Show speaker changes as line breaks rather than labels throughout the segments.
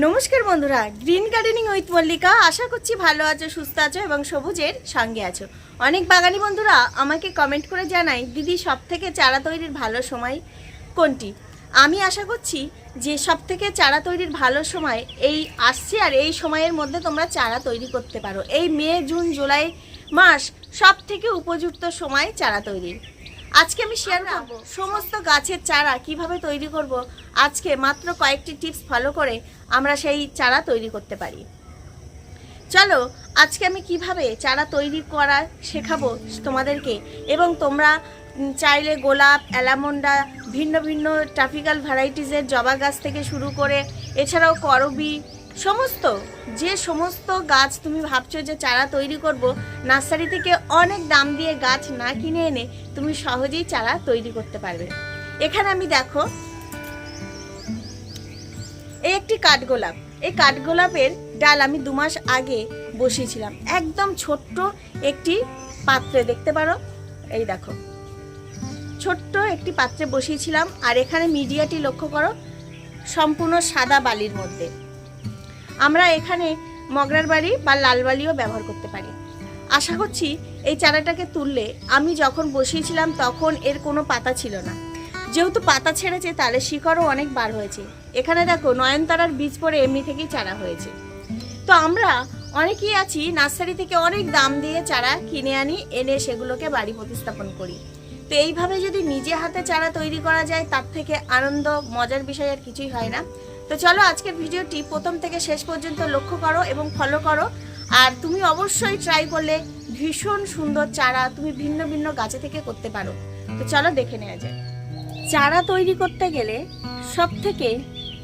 নমস্কার বন্ধুরা, green gardening with Mallika. আশা করছি ভালো আছো, সুস্থ আছো এবং সবুজের সঙ্গে আছো। অনেক বাগানি বন্ধুরা আমাকে কমেন্ট করে জানাই দিদি সব থেকে চারা তৈরির ভালো সময় কোনটি? আমি আশা করছি যে সব থেকে চারা তৈরির ভালো সময় এই আসছে আর এই সময়ের মধ্যে তোমরা চারা তৈরি করতে পারো। এই মে, জুন, জুলাই মাস সব থেকে উপযুক্ত সময় চারা তৈরির। আজকে আমি শেয়ার করব সমস্ত গাছের চারা কীভাবে তৈরি করব। আজকে মাত্র কয়েকটি টিপস ফলো করে আমরা সেই চারা তৈরি করতে পারি। চলো আজকে আমি কীভাবে চারা তৈরি করা শেখাবো তোমাদেরকে এবং তোমরা চাইলে গোলাপ অ্যালামন্ডা ভিন্ন ভিন্ন ট্রাফিক্যাল ভ্যারাইটিসের জবা গাছ থেকে শুরু করে এছাড়াও করবি সমস্ত, যে সমস্ত গাছ তুমি ভাবছ যে চারা তৈরি করব, নার্সারি থেকে অনেক দাম দিয়ে গাছ না কিনে এনে তুমি সহজেই চারা তৈরি করতে পারবে। এখানে আমি দেখো এই একটি কাঠগোলাপ। এই কাঠগোলাপের ডাল আমি দু মাস আগে বসিয়েছিলাম। একদম ছোট্ট একটি পাত্রে, দেখতে পারো? এই দেখো। ছোট্ট একটি পাত্রে বসিয়েছিলাম, আর এখানে মিডিয়াটি লক্ষ্য করো, সম্পূর্ণ সাদা বালির মধ্যে। আমরা এখানে মগরার বাড়ি বা লাল বালিও ব্যবহার করতে পারি। আশা করছি এই চারাটাকে তুললে আমি যখন বসিয়েছিলাম তখন এর কোনো পাতা ছিল না। যেহেতু পাতা ছেড়েছে, তাহলে শিকড়ও অনেক বার হয়েছে। এখানে দেখো নয়নতারার বীজ পড়ে এমনি থেকেই চারা হয়েছে। তো আমরা অনেকেই আছি নার্সারি থেকে অনেক দাম দিয়ে চারা কিনে আনি, এনে সেগুলোকে বাড়ি প্রতিস্থাপন করি। তো এইভাবে যদি নিজে হাতে চারা তৈরি করা যায়, তার থেকে আনন্দ, মজার বিষয় আর কিছুই হয় না। তো চলো আজকের ভিডিওটি প্রথম থেকে শেষ পর্যন্ত লক্ষ্য করো এবং ফলো করো। আর তুমি অবশ্যই ট্রাই করলে ভীষণ সুন্দর চারা তুমি ভিন্ন ভিন্ন গাছে থেকে করতে পারো। তো চলো দেখে নেওয়া যায় চারা তৈরি করতে গেলে সব থেকে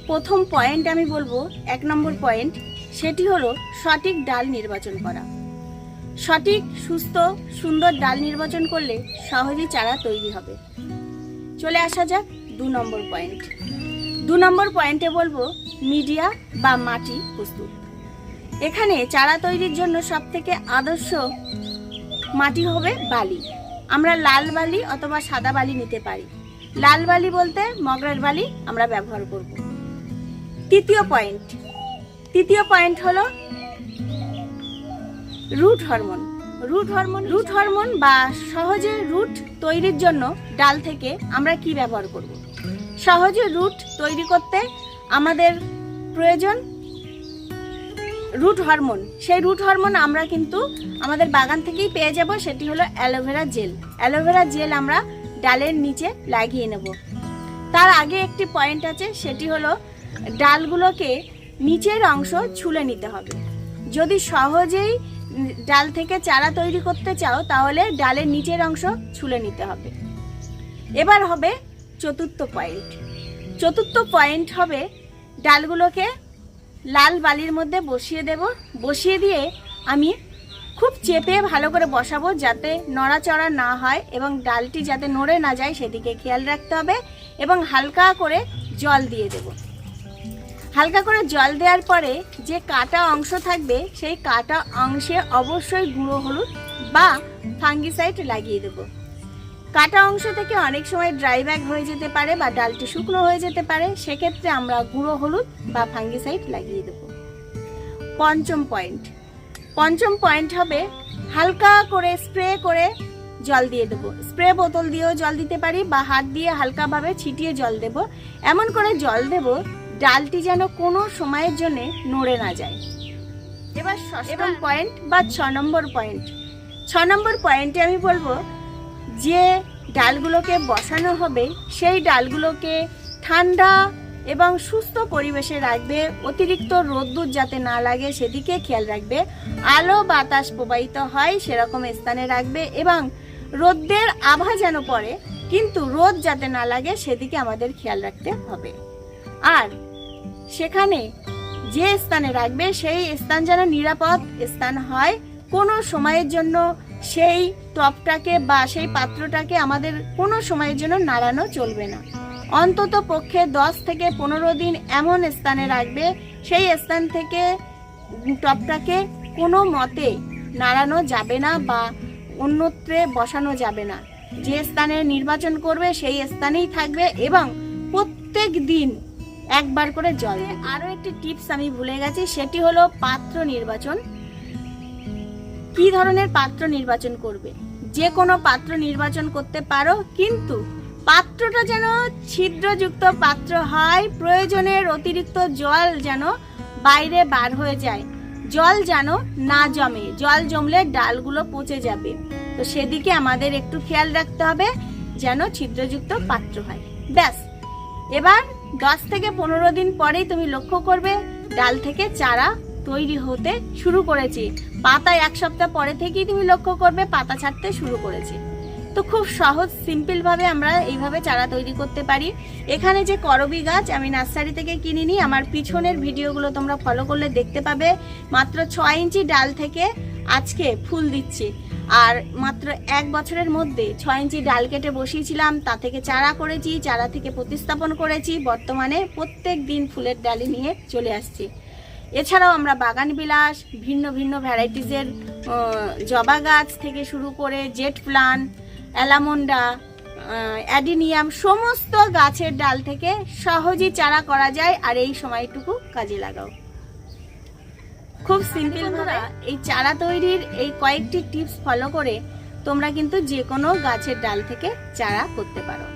প্রথম পয়েন্ট আমি বলব, এক নম্বর পয়েন্ট সেটি হলো সঠিক ডাল নির্বাচন করা। সঠিক, সুস্থ, সুন্দর ডাল নির্বাচন করলে সহজেই চারা তৈরি হবে। চলে আসা যাক দু নম্বর পয়েন্ট দু নম্বর পয়েন্টে বলব মিডিয়া বা মাটি প্রস্তুত এখানে চারা তৈরির জন্য সব থেকে আদর্শ মাটি হবে বালি। আমরা লাল বালি অথবা সাদা বালি নিতে পারি। লাল বালি বলতে মগরার বালি আমরা ব্যবহার করব। তৃতীয় পয়েন্ট। তৃতীয় পয়েন্ট হলো root hormone. Root hormone root hormone বা সহজে রুট তৈরির জন্য ডাল থেকে আমরা কি ব্যবহার করব? সহজে রুট তৈরি করতে আমাদের প্রয়োজন রুট হরমোন। সেই রুট হরমোন আমরা কিন্তু আমাদের বাগান থেকেই পেয়ে যাব, সেটি হলো অ্যালোভেরা জেল। অ্যালোভেরা জেল আমরা ডালের নিচে লাগিয়ে নেব। তার আগে একটি পয়েন্ট আছে, সেটি হলো ডালগুলোকে নিচের অংশ ছুলে নিতে হবে। যদি সহজেই ডাল থেকে চারা তৈরি করতে চাও, তাহলে ডালের নিচের অংশ ছুলে নিতে হবে। এবার হবে চতুর্থ পয়েন্ট। চতুর্থ পয়েন্ট হবে ডালগুলোকে লাল বালির মধ্যে বসিয়ে দেব। বসিয়ে দিয়ে আমি খুব চেপে ভালো করে বসাবো যাতে নড়াচড়া না হয় এবং ডালটি যাতে নড়ে না যায় সেদিকে খেয়াল রাখতে হবে এবং হালকা করে জল দিয়ে দেব। হালকা করে জল দেওয়ার পরে যে কাটা অংশ থাকবে সেই কাটা অংশে অবশ্যই গুঁড়ো হলুদ বা ফাঙ্গিসাইড লাগিয়ে দেবো। কাটা অংশ থেকে অনেক সময় ড্রাই ব্যাগ হয়ে যেতে পারে বা ডালটি শুকনো হয়ে যেতে পারে সেক্ষেত্রে আমরা গুঁড়ো হলুদ বা ফাঙ্গিসাইড লাগিয়ে দেব। পঞ্চম পয়েন্ট পঞ্চম পয়েন্ট হবে হালকা করে স্প্রে করে জল দিয়ে দেবো। স্প্রে বোতল দিয়েও জল দিতে পারি বা হাত দিয়ে হালকাভাবে ছিটিয়ে জল দেব। এমন করে জল দেব ডালটি যেন কোনো সময়ের জন্যে নড়ে না যায়। এবার এবং পয়েন্ট বা ছ নম্বর পয়েন্ট ছ নম্বর পয়েন্টে আমি বলব যে ডালগুলোকে বসানো হবে, সেই ডালগুলোকে ঠান্ডা এবং সুস্থ পরিবেশে রাখবে। অতিরিক্ত রোদ্দুর যাতে না লাগে, সেদিকে খেয়াল রাখবে। আলো বাতাস প্রবাহিত হয়, সেরকম স্থানে রাখবে এবং রোদ্রের আভা যেন পড়ে, কিন্তু রোদ যাতে না লাগে, সেদিকে আমাদের খেয়াল রাখতে হবে। আর সেখানে যে স্থানে রাখবে, সেই স্থান যেন নিরাপদ স্থান হয়। কোনো সময়ের জন্য সেই টপটাকে বা সেই পাত্রটাকে আমাদের কোনো সময়ের জন্য নাড়ানো চলবে না। অন্তত পক্ষে দশ থেকে পনেরো দিন এমন স্থানে রাখবে, সেই স্থান থেকে টপটাকে কোনো মতে নাড়ানো যাবে না বা অন্যত্রে বসানো যাবে না। যে স্থানে নির্বাচন করবে, সেই স্থানেই থাকবে এবং প্রত্যেক দিন একবার করে জল আরও একটি টিপস আমি ভুলে গেছি, সেটি হলো পাত্র নির্বাচন। কি ধরনের পাত্র নির্বাচন করবে? যে কোনো পাত্র নির্বাচন করতে পারো, কিন্তু পাত্রটা যেন ছিদ্রযুক্ত পাত্র হয়, প্রয়োজনের অতিরিক্ত জল যেন বাইরে বার হয়ে যায়। জল যেন না জমে, জল জমলে ডালগুলো পচে যাবে। তো সেদিকে আমাদের একটু খেয়াল রাখতে হবে, যেন ছিদ্রযুক্ত পাত্র হয়। ব্যাস। এবার দশ থেকে পনেরো দিন পরেই তুমি লক্ষ্য করবে, ডাল থেকে চারা তৈরি হতে শুরু করেছে। পাতা এক সপ্তাহ পরে থেকেই তুমি লক্ষ্য করবে পাতা ছাড়তে শুরু করেছে। তো খুব সহজ সিম্পল ভাবে আমরা এইভাবে চারা তৈরি করতে পারি। এখানে যে করবি গাছ আমি নার্সারি থেকে কিনে নিই। আমার পিছনের ভিডিওগুলো তোমরা ফলো করলে দেখতে পাবে। মাত্র ছয় ইঞ্চি ডাল থেকে আজকে ফুল দিচ্ছে। আর মাত্র এক বছরের মধ্যে ছয় ইঞ্চি ডাল কেটে বসিয়েছিলাম। তা থেকে চারা করেছি, চারা থেকে প্রতিস্থাপন করেছি। বর্তমানে প্রত্যেক দিন ফুলের ডালি নিয়ে চলে আসছি। এছাড়াও আমরা বাগান বিলাস ভিন্ন ভিন্ন ভ্যারাইটিসের জবা গাছ থেকে শুরু করে জেট প্লান অ্যালামন্ডা অ্যাডিনিয়াম সমস্ত গাছের ডাল থেকে সহজেই চারা করা যায় আর এই সময়টুকু কাজে লাগাও। খুব সিম্পল ভাবে এই চারা তৈরির এই কয়েকটি টিপস ফলো করে তোমরা কিন্তু যে কোনো গাছের ডাল থেকে চারা করতে পারো।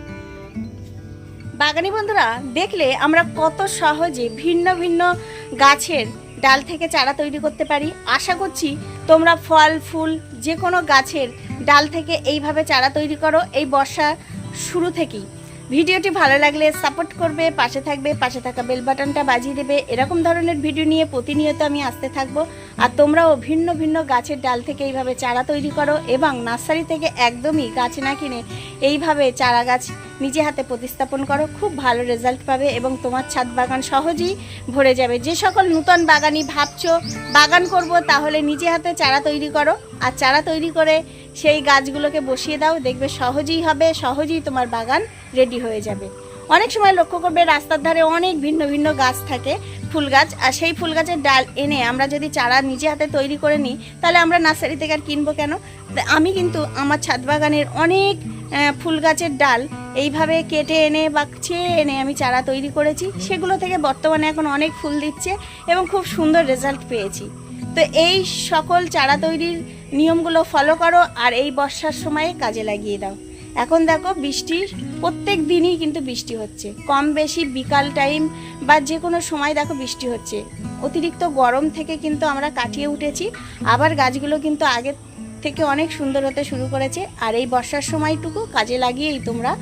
বাগানি বন্ধুরা, দেখলে আমরা কত সহজে ভিন্ন ভিন্ন গাছের ডাল থেকে চারা তৈরি করতে পারি। আশা করছি তোমরা ফল, ফুল যে কোনো গাছের ডাল থেকে এইভাবে চারা তৈরি করো। এই বর্ষা শুরু থেকেই। ভিডিওটি ভালো লাগলে সাপোর্ট করবে, পাশে থাকবে, পাশে থাকা বেল বাটনটা বাজিয়ে দেবে। এরকম ধরনের ভিডিও নিয়ে প্রতিনিয়ত আমি আসতে থাকব। আর তোমরাও ভিন্ন ভিন্ন গাছের ডাল থেকে এইভাবে চারা তৈরি করো এবং নার্সারি থেকে একদমই গাছ না কিনে এইভাবে চারা গাছ নিজে হাতে প্রতিস্থাপন করো। খুব ভালো রেজাল্ট পাবে এবং তোমার ছাদ বাগান সহজেই ভরে যাবে। যে সকল নূতন বাগানি ভাবছ, বাগান করব, তাহলে নিজে হাতে চারা তৈরি করো। আর চারা তৈরি করে সেই গাছগুলোকে বসিয়ে দাও, দেখবে সহজেই হবে, সহজেই তোমার বাগান রেডি হয়ে যাবে। অনেক সময় লক্ষ্য করবে রাস্তার ধারে অনেক ভিন্ন ভিন্ন গাছ থাকে, ফুল গাছ, আর সেই ফুল গাছের ডাল এনে আমরা যদি চারা নিজে হাতে তৈরি করে নিই, তাহলে আমরা নার্সারি থেকে আর কিনবো কেন? আমি কিন্তু আমার ছাদ বাগানের অনেক ফুল গাছের ডাল এইভাবে কেটে এনে বা ছেয়ে এনে আমি চারা তৈরি করেছি, সেগুলো থেকে বর্তমানে এখন অনেক ফুল দিচ্ছে এবং খুব সুন্দর রেজাল্ট পেয়েছি। তো এই সকল চারা তৈরির নিয়মগুলো ফলো করো আর এই বর্ষার সময়ে কাজে লাগিয়ে দাও। এখন দেখো বৃষ্টি, প্রত্যেক দিনই কিন্তু বৃষ্টি হচ্ছে। কম বেশি বিকাল টাইম বা যে কোনো সময় দেখো বৃষ্টি হচ্ছে। অতিরিক্ত গরম থেকে কিন্তু আমরা কাটিয়ে উঠেছি। আবার গাছগুলো কিন্তু আগে থেকে অনেক সুন্দর হতে শুরু করেছে। আর এই বর্ষার সময়টুকু কাজে লাগিয়েই তোমরা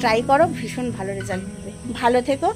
ট্রাই করো ভীষণ ভালো রেজাল্ট পাবে। ভালো থেকো।